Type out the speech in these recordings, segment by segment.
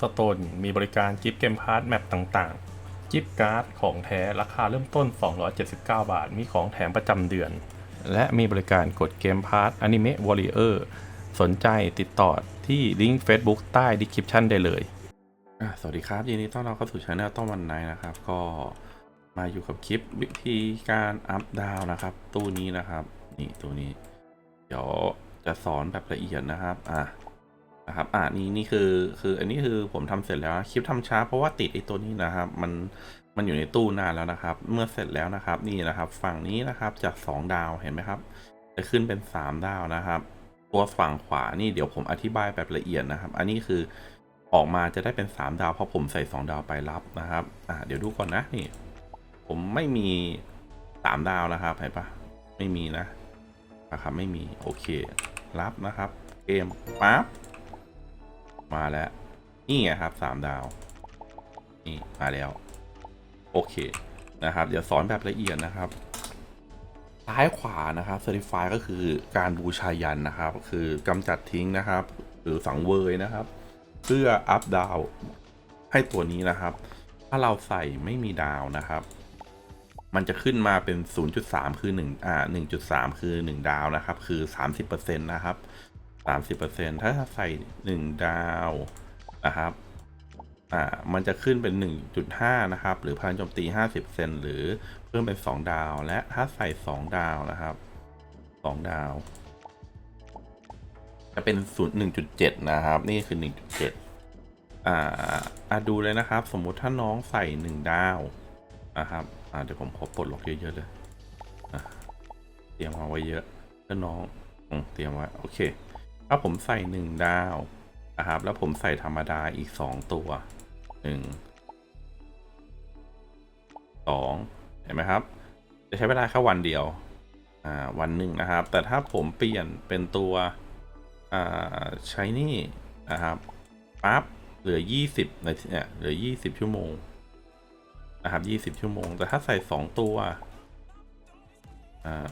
สโตนมีบริการกิฟต์เกมพาร์ทแมปต่างๆ กิฟต์การ์ดของแท้ราคาเริ่มต้น 279 บาท มีของแถมประจำเดือน และมีบริการกดเกมพาร์ทอนิเมะวอริเออร์สนใจติดต่อที่ลิงก์ Facebook ใต้ดีคริปชันได้เลย สวัสดีครับ ยินดีต้อนรับเข้าสู่ช anel ต้องวันไหนนะครับ ก็มาอยู่กับคลิปวิธีการอัพดาวนะครับ ตู้นี้นะครับ นี่ตู้นี้ เดี๋ยวจะสอนแบบละเอียดนะครับ อะ นะครับ อะนี่นี่คือคืออันนี้คือผมทำเสร็จแล้วคลิปทำช้าเพราะว่าติดไอ้ตัวนี้นะครับ มันมันอยู่ในตู้นานแล้วนะครับ เมื่อเสร็จแล้วนะครับ นี่นะครับ ฝั่งนี้นะครับจาก 2 ดาวเห็นไหมครับ จะขึ้นเป็น 3 ดาวนะครับ ตัวฝั่งขวานี่เดี๋ยวผมอธิบายแบบละเอียดนะครับ อันนี้คือออกมาจะได้เป็น 3 ดาวเพราะผมใส่ 2 ดาวไปรับนะครับ อ่าเดี๋ยวดูก่อนนะนี่ ผมไม่มี3ดาวนะครับเห็นปะไม่มีนะนะครับไม่มีโอเครับนะครับ เกมปั๊บ มาแล้ว นี่ไงครับ3ดาว นี่มาแล้ว โอเคนะครับ เดี๋ยวสอนแบบละเอียดนะครับซ้ายขวานะครับ Certify ก็คือการบูชายันนะครับ คือกำจัดทิ้งนะครับ หรือสังเวยนะครับ เพื่ออัพดาวให้ตัวนี้นะครับ ถ้าเราใส่ไม่มีดาวนะครับ มันจะขึ้นมาเป็น 0.3 คือ1อ่า1.3 คือ 1 ดาวนะครับ คือ 30%นะครับ 30%ถ้าใส่ 1 ดาวนะครับอ่ามันจะขึ้นเป็น 1.5 นะครับ หรือพลังโจมตี 50%หรือเพิ่มเป็น 2 ดาว และถ้าใส่ 2 ดาวนะครับ 2 ดาว จะเป็น0 1.7 นะครับ นี่คือ 1.7 อ่าอ่าดูเลยนะครับ สมมุติถ้าน้องใส่ 1 ดาวนะครับ อ่าเดี๋ยวผมขอปลดล็อกเยอะ ๆ เลย เตรียมมาไว้เยอะถ้าน้องอเตรียมไว้ โอเค ถ้าผมใส่1ดาวนะครับ แล้วผมใส่ธรรมดาอีก2ตัว1 2เห็นไหมครับ จะใช้เวลาแค่วันเดียว อ่า วันหนึ่งนะครับ แต่ถ้าผมเปลี่ยนเป็นตัว อ่าใช้นี่นะครับปั๊บเหลือ20นาทีเนี่ยเหลือ20ชั่วโมงนะครับ20ชั่วโมง แต่ถ้าใส่2ตัว อ่า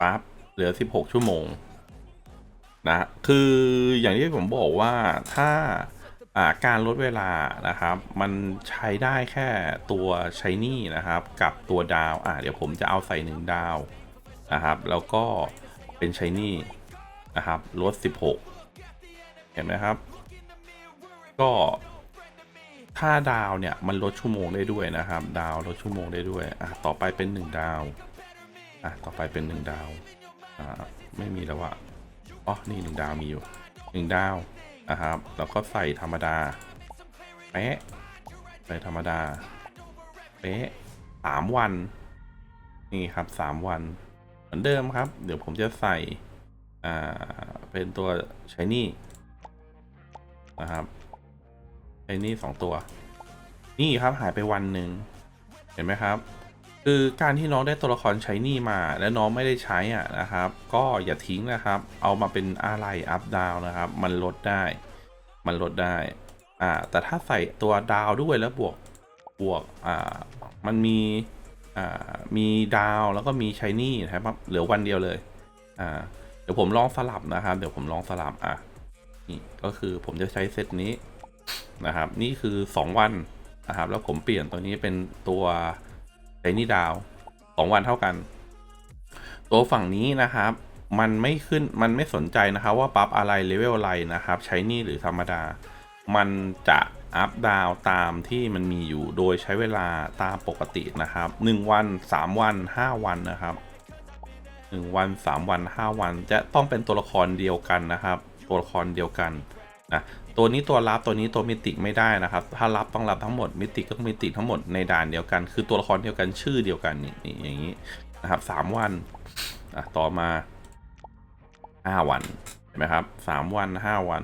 ปั๊บเหลือ16ชั่วโมง นะ คืออย่างที่ผมบอกว่าถ้าการลดเวลานะครับ มันใช้ได้แค่ตัวใช้นี่นะครับ กับตัวดาวอ่าเดี๋ยวผมจะเอาใส่หนึ่งดาวนะครับ แล้วก็เป็นใช้นี่นะครับลด 16 เห็นไหมครับ ก็ถ้าดาวเนี่ยมันลดชั่วโมงได้ด้วยนะครับ ดาวลดชั่วโมงได้ด้วยอะต่อไปเป็น 1 ดาวอะต่อไปเป็น 1 ดาวอ่าไม่มีแล้วอะ อ๋อ นี่หนึ่งดาวมีอยู่หนึ่งดาวนะครับ แล้วก็ใส่ธรรมดาเป๊ะใส่ธรรมดาเป๊ะสามวัน นี่ครับสามวัน เหมือนเดิมครับ เดี๋ยวผมจะใส่ อ่า เป็นตัวใช้นี่นะครับใช้นี่สองตัว นี่ครับหายไปวันหนึ่ง เห็นไหมครับ คือการที่น้องได้ตัวละครใช้นี่มา และน้องไม่ได้ใช้อะนะครับ ก็อย่าทิ้งนะครับ เอามาเป็นอะไรอัพดาวนะครับ มันลดได้ มันลดได้อ่าแต่ถ้าใส่ตัวดาวด้วยแล้วบวกบวกอ่ามันมีอ่ามีดาวแล้วก็มีใช้นี่นะครับเหลือวันเดียวเลยอ่าเดี๋ยวผมลองสลับนะครับ เดี๋ยวผมลองสลับอะนี่ก็คือผมจะใช้เซตนี้นะครับ นี่คือ 2 วันนะครับ แล้วผมเปลี่ยนตัวนี้เป็นตัว ไอ้นี่ดาวสองวันเท่ากัน ตัวฝั่งนี้นะครับ มันไม่ขึ้นมันไม่สนใจนะครับว่าปั๊บอะไรเลเวลอะไรนะครับ ใช้นี่หรือธรรมดา มันจะอัพดาวตามที่มันมีอยู่โดยใช้เวลาตามปกตินะครับ 1 วัน 3 วัน 5 วันนะครับ 1 วัน 3 วัน 5 วัน จะต้องเป็นตัวละครเดียวกันนะครับ ตัวละครเดียวกันนะ ตัวนี้ตัวรับตัวนี้ตัวมิติไม่ได้นะครับ ถ้ารับต้องรับทั้งหมดมิติก็มิติทั้งหมดในด่านเดียวกัน คือตัวละครเดียวกันชื่อเดียวกันนี่นี่อย่างนี้นะครับสามวันอะต่อมาห้าวันเห็นไหมครับสามวันห้าวัน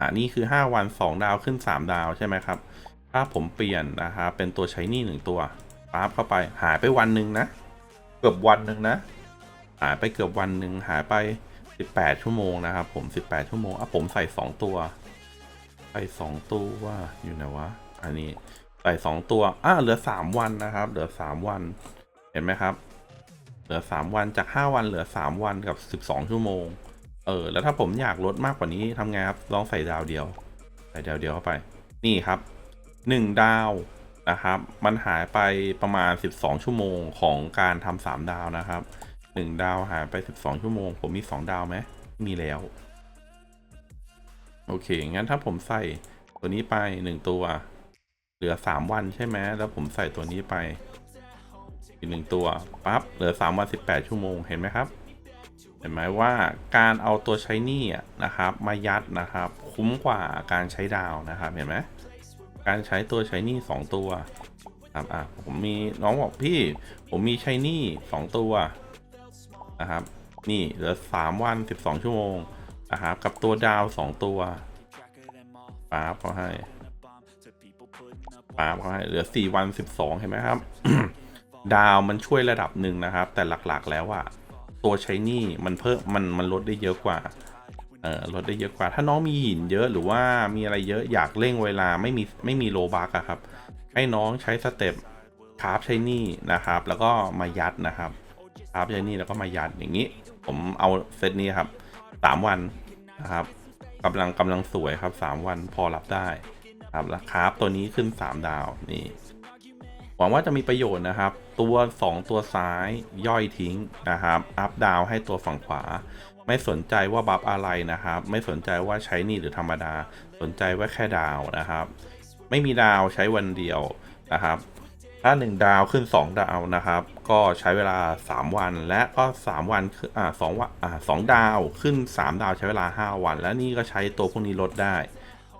อะนี่คือห้าวันสองดาวขึ้นสามดาวใช่ไหมครับ ถ้าผมเปลี่ยนนะครับเป็นตัวใช้นี่หนึ่งตัวปั๊บเข้าไปหายไปวันหนึ่งนะ เกือบวันหนึ่งนะหายไปเกือบวันหนึ่งหายไป 18 ชั่วโมงนะครับผม 18 ชั่วโมงอะผมใส่ 2 ตัว ใส่2ตัวอยู่ไหนวะ อันนี้ใส่2ตัว อะเหลือ3วันนะครับ เหลือ3วัน เห็นไหมครับ เหลือ3วันจาก5วันเหลือ3วันกับ12ชั่วโมง เออ แล้วถ้าผมอยากลดมากกว่านี้ทำไงครับ ลองใส่ดาวเดียวไปเดี๋ยวเดียวเข้าไป นี่ครับหนึ่งดาวนะครับ มันหายไปประมาณ 12 ชั่วโมงของการทำสามดาวนะครับหนึ่งดาวหายไป 12 ชั่วโมง ผมมี 2 ดาวไหมมีแล้ว โอเค งั้นถ้าผมใส่ตัวนี้ไปหนึ่งตัว เหลือ3วันใช่ไหมแล้วผมใส่ตัวนี้ไปอีกหนึ่งตัวปั๊บเหลือ3วัน18ชั่วโมงเห็นไหมครับ เห็นไหมว่าการเอาตัวใช้นี่นะครับ มายัดนะครับ คุ้มกว่าการใช้ดาวนะครับเห็นไหมการใช้ตัวใช้นี่สองตัวครับอะผมมีน้องบอกพี่ ผมมีใช้นี่สองตัวนะครับ นี่เหลือสามวันสิบสองชั่วโมง นะครับกับตัวดาวสองตัวป๊าบเขาให้ป๊าบเขาให้เหลือสี่วันสิบสองเห็นไหมครับ ดาวมันช่วยระดับหนึ่งนะครับ แต่หลักๆแล้วอะตัวใช้นี่มันเพิ่มมันมันลดได้เยอะกว่าเออลดได้เยอะกว่า ถ้าน้องมีหินเยอะหรือว่ามีอะไรเยอะอยากเร่งเวลาไม่มีไม่มีโลบักอะครับ ให้น้องใช้สเต็ปคราฟใช้นี่นะครับ แล้วก็มายัดนะครับคราฟใช้นี่แล้วก็มายัดอย่างนี้ ผมเอาเซตนี้ครับ สามวันนะครับกำลังกำลังสวยครับสามวันพอรับได้ครับแล้วคาตัวนี้ขึ้นสามดาวนี่หวังว่าจะมีประโยชน์นะครับ ตัว2ตัวซ้ายย่อยทิ้งนะครับ อัพดาวให้ตัวฝั่งขวา ไม่สนใจว่าบัฟอะไรนะครับ ไม่สนใจว่าใช้นี่หรือธรรมดา สนใจว่าแค่ดาวนะครับ ไม่มีดาวใช้วันเดียวนะครับ ถ้า 1 ดาวขึ้น 2 ดาวนะครับ ก็ใช้เวลา 3 วันและก็ 3 วันอ่าสองวันอ่าสองดาวขึ้น 3 ดาวใช้เวลา 5 วัน และนี่ก็ใช้ตัวพวกนี้ลดได้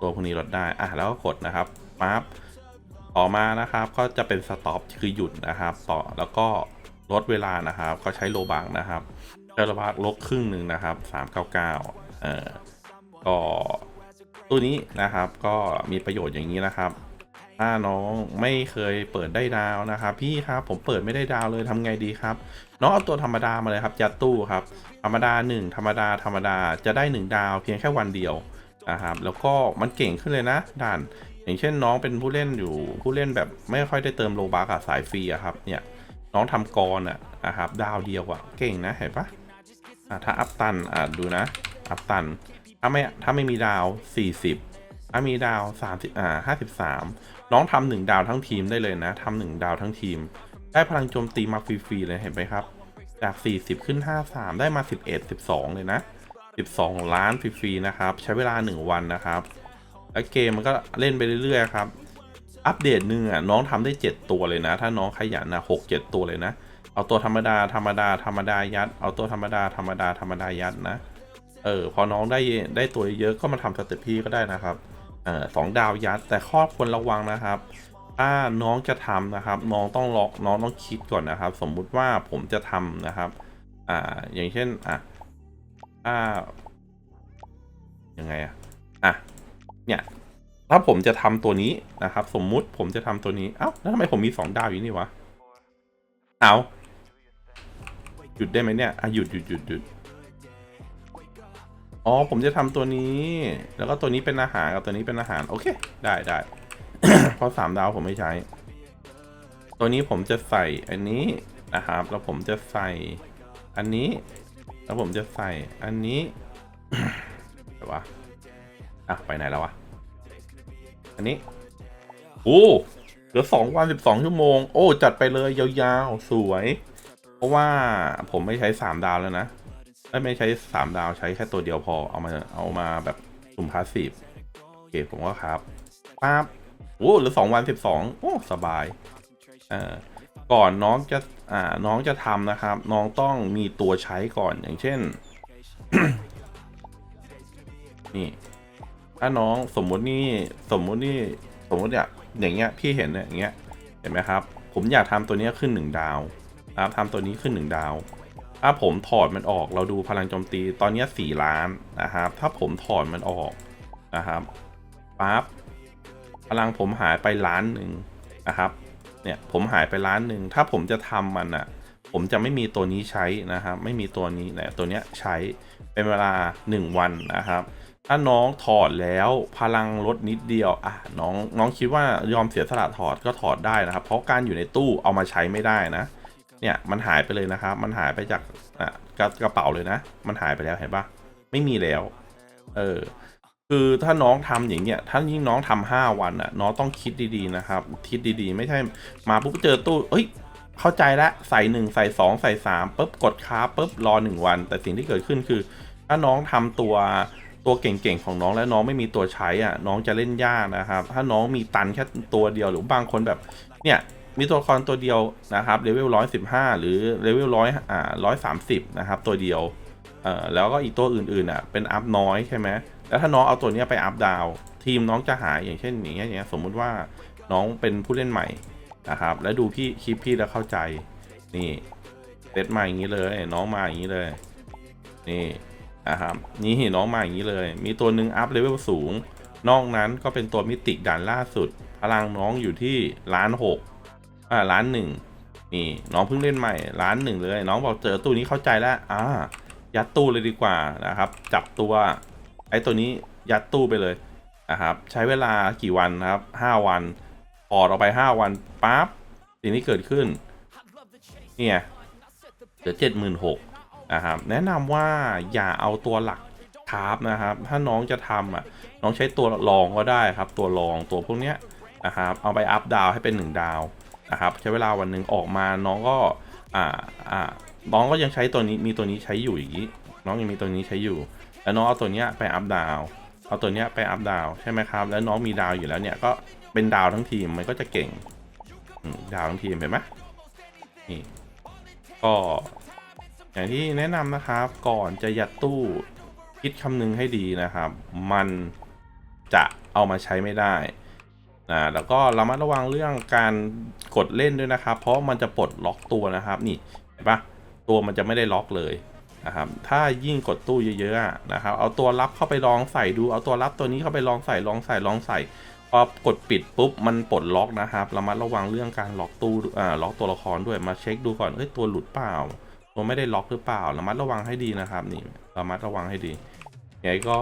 ตัวพวกนี้ลดได้อะแล้วก็กดนะครับปั๊บต่อมานะครับก็จะเป็นสต็อปคือหยุดนะครับ ต่อแล้วก็ลดเวลานะครับ ก็ใช้โลบักนะครับใช้โลบักลดครึ่งหนึ่งนะครับ 399เอ่อก็ตัวนี้นะครับก็มีประโยชน์อย่างนี้นะครับ ถ้าน้องไม่เคยเปิดได้ดาวนะครับ พี่ครับผมเปิดไม่ได้ดาวเลยทำไงดีครับ น้องเอาตัวธรรมดามาเลยครับยัดตู้ครับ ธรรมดา 1 ธรรมดา ธรรมดาจะได้ 1 ดาวเพียงแค่วันเดียวนะครับแล้วก็มันเก่งขึ้นเลยนะด่าน อย่างเช่นน้องเป็นผู้เล่นอยู่ผู้เล่นแบบไม่ค่อยได้เติมโลบักอะสายฟรีอะครับเนี่ยน้องทำกรอะนะครับดาวเดียวอะเก่งนะเห็นปะอะถ้าอัพตันอะดูนะอัพตันถ้าไม่ถ้าไม่มีดาว 40 ถ้ามีดาว30อ่า53 น้องทำหนึ่งดาวทั้งทีมได้เลยนะทำหนึ่งดาวทั้งทีม ได้พลังโจมตีมาฟรีๆเลยเห็นไหมครับ จาก 40 ขึ้น 53 ได้มา 11 12 เลยนะ 12 ล้านฟรีๆนะครับ ใช้เวลา 1 วันนะครับ แล้วเกมมันก็เล่นไปเรื่อยๆครับ อัปเดตหนึ่งอะน้องทำได้ 7 ตัวเลยนะ ถ้าน้องขยันนะหกเจ็ดตัวเลยนะ เอาตัวธรรมดาธรรมดาธรรมดายัด เอาตัวธรรมดาธรรมดาธรรมดายัดนะ เออพอน้องได้ได้ตัวเยอะก็มาทำสเตปพี่ก็ได้นะครับ ออสองดาวยัด แต่ข้อควรระวังนะครับ ถ้าน้องจะทำนะครับ น้องต้องลอกน้องต้องคิดก่อนนะครับ สมมุติว่าผมจะทำนะครับ อ่าอย่างเช่นอะถ้ายังไงอะอะเนี่ยถ้าผมจะทำตัวนี้นะครับ สมมุติผมจะทำตัวนี้ เอ้าแล้วทำไมผมมีสองดาวอยู่นี่วะ เอาหยุดได้ไหมเนี่ยอะหยุดหยุดหยุดหยุด อ๋อ ผมจะทำตัวนี้ แล้วก็ตัวนี้เป็นอาหารกับตัวนี้เป็นอาหาร โอเค ได้ได้เพราะสามดาวผมไม่ใช้ ตัวนี้ผมจะใส่อันนี้นะครับ แล้วผมจะใส่อันนี้ แล้วผมจะใส่อันนี้เดี๋ยววะอะ ไปไหนแล้ววะ อันนี้ โอ้เหลือสองวันสิบสองชั่วโมง โอ้ จัดไปเลยยาวๆ สวย เพราะว่าผมไม่ใช้สามดาวแล้วนะ ไม่ใช้สามดาวใช้แค่ตัวเดียวพอเอามาเอามาแบบสุ่มพาสซีฟโอเคผมก็ครับปั๊บโอ้หลือสองวันสิบสองโอ้สบายเอ่อก่อนน้องจะอ่าน้องจะทำนะครับ น้องต้องมีตัวใช้ก่อนอย่างเช่น นี่ ถ้าน้องสมมุตินี่สมมุตินี่สมมุติเนี่ยอย่างเงี้ยพี่เห็นเนี่ยอย่างเงี้ยเห็นไหมครับ ผมอยากทำตัวนี้ขึ้นหนึ่งดาวนะครับทำตัวนี้ขึ้นหนึ่งดาว ถ้าผมถอดมันออกเราดูพลังโจมตีตอนนี้สี่ล้านนะครับ ถ้าผมถอดมันออกนะครับปั๊บพลังผมหายไปล้านหนึ่งนะครับ เนี่ยผมหายไปล้านหนึ่งถ้าผมจะทำมันอะ ผมจะไม่มีตัวนี้ใช้นะครับ ไม่มีตัวนี้เนี่ตัวเนี้ยใช้เป็นเวลา 1 วันนะครับ ถ้าน้องถอดแล้วพลังลดนิดเดียวอะน้องน้องคิดว่ายอมเสียสละถอดก็ถอดได้นะครับ เพราะการอยู่ในตู้เอามาใช้ไม่ได้นะ เนี่ยมันหายไปเลยนะครับ มันหายไปจากอะกระกระเป๋าเลยนะ มันหายไปแล้วเห็นปะไม่มีแล้ว เออ คือถ้าน้องทำอย่างเงี้ย ถ้ายิ่งน้องทำห้าวันอะ น้องต้องคิดดีๆนะครับ คิดดีๆ ไม่ใช่มาปุ๊บเจอตู้ เอ้ย เข้าใจแล้วใส่หนึ่งใส่สองใส่สามปุ๊บกดค้าปุ๊บรอหนึ่งวัน แต่สิ่งที่เกิดขึ้นคือ ถ้าน้องทำตัวตัวเก่งๆของน้องแล้วน้องไม่มีตัวใช้อะ น้องจะเล่นยากนะครับ ถ้าน้องมีตันแค่ตัวเดียวหรือบางคนแบบ เนี่ย มีตัวละครตัวเดียวนะครับเลเวลร้อยสิบห้าหรือเลเวลร้อยอ่าร้อยสามสิบนะครับตัวเดียวเอ่อแล้วก็อีกตัวอื่นๆอะเป็นอัพน้อยใช่ไหมแล้วถ้าน้องเอาตัวนี้ไปอัพดาวทีมน้องจะหายอย่างเช่นอย่างเงี้ยสมมุติว่าน้องเป็นผู้เล่นใหม่นะครับ แล้วดูพี่คลิปพี่แล้วเข้าใจนี่เซตมาอย่างนี้เลย น้องมาอย่างนี้เลย นี่นะครับนี่น้องมาอย่างนี้เลย มีตัวหนึ่งอัพเลเวลสูง นอกนั้นก็เป็นตัวมิติด่านล่าสุด พลังน้องอยู่ที่ล้านหก อ่าล้านหนึ่งนี่น้องเพิ่งเล่นใหม่ล้านหนึ่งเลย น้องบอกเจอตู้นี้เข้าใจแล้วอ่ายัดตู้เลยดีกว่านะครับ จับตัวไอ้ตัวนี้ยัดตู้ไปเลยนะครับใช้เวลากี่วันครับห้าวันพอดออกไปห้าวันปั๊บสิ่งที่เกิดขึ้นเนี่ยเหลือเจ็ดหมื่นหกนะครับแนะนำว่าอย่าเอาตัวหลักคราฟนะครับ ถ้าน้องจะทำอะน้องใช้ตัวรองก็ได้ครับ ตัวรองตัวพวกเนี้ยนะครับเอาไปอัพดาวให้เป็น 1 ดาว นะครับใช้เวลาวันหนึ่งออกมาน้องก็อ่าอ่าน้องก็ยังใช้ตัวนี้มีตัวนี้ใช้อยู่อย่างนี้น้องยังมีตัวนี้ใช้อยู่ แล้วน้องเอาตัวเนี้ยไปอัพดาวเอาตัวเนี้ยไปอัพดาวใช่ไหมครับ แล้วน้องมีดาวอยู่แล้วเนี่ยก็เป็นดาวทั้งทีมมันก็จะเก่งดาวทั้งทีมเห็นไหมนี่ก็อย่างที่แนะนำนะครับ ก่อนจะยัดตู้คิดคำนึงให้ดีนะครับ มันจะเอามาใช้ไม่ได้ นะแล้วก็ระมัดระวังเรื่องการกดเล่นด้วยนะครับ เพราะมันจะปลดล็อกตัวนะครับ นี่เห็นปะตัวมันจะไม่ได้ล็อกเลยนะครับถ้ายิ่งกดตู้เยอะๆนะครับ เอาตัวรับเข้าไปลองใส่ดู เอาตัวรับตัวนี้เข้าไปลองใส่ลองใส่ลองใส่พอกดปิดปุ๊บมันปลดล็อกนะครับระมัดระวังเรื่องการล็อกตู้อ่าล็อกตัวละครด้วยมาเช็คดูก่อนเอ้ยตัวหลุดเปล่า ตัวไม่ได้ล็อกหรือเปล่าระมัดระวังให้ดีนะครับ นี่ระมัดระวังให้ดียังไงก็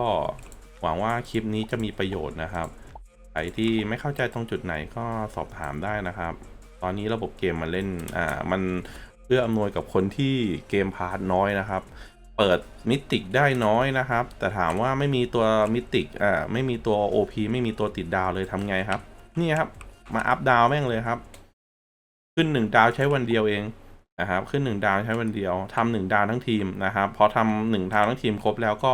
หวังว่าคลิปนี้จะมีประโยชน์นะครับ ใครที่ไม่เข้าใจตรงจุดไหนก็สอบถามได้นะครับ ตอนนี้ระบบเกมมันเล่นอ่ามันเพื่ออำนวยกับคนที่เกมพาร์ทน้อยนะครับ เปิดมิติกได้น้อยนะครับ แต่ถามว่าไม่มีตัวมิติกอ่าไม่มีตัว OP ไม่มีตัวติดดาวเลยทำไงครับ นี่ครับ มาอัพดาวแม่งเลยครับ ขึ้นหนึ่งดาวใช้วันเดียวเองนะครับ ขึ้นหนึ่งดาวใช้วันเดียวทำหนึ่งดาวทั้งทีมนะครับพอทำหนึ่งดาวทั้งทีมครบแล้วก็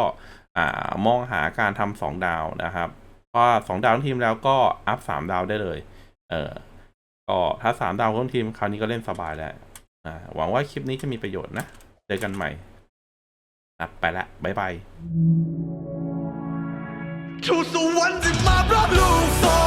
อ่ามองหาการทำสองดาวนะครับ พอสองดาวทั้งทีมแล้วก็อัพสามดาวได้เลย เออก็ถ้าสามดาวทั้งทีมคราวนี้ก็เล่นสบายแล้วอ่าหวังว่าคลิปนี้จะมีประโยชน์นะ เจอกันใหม่นะไปละบ๊ายบายทูตสวรรค์จะมารับลูกโซ่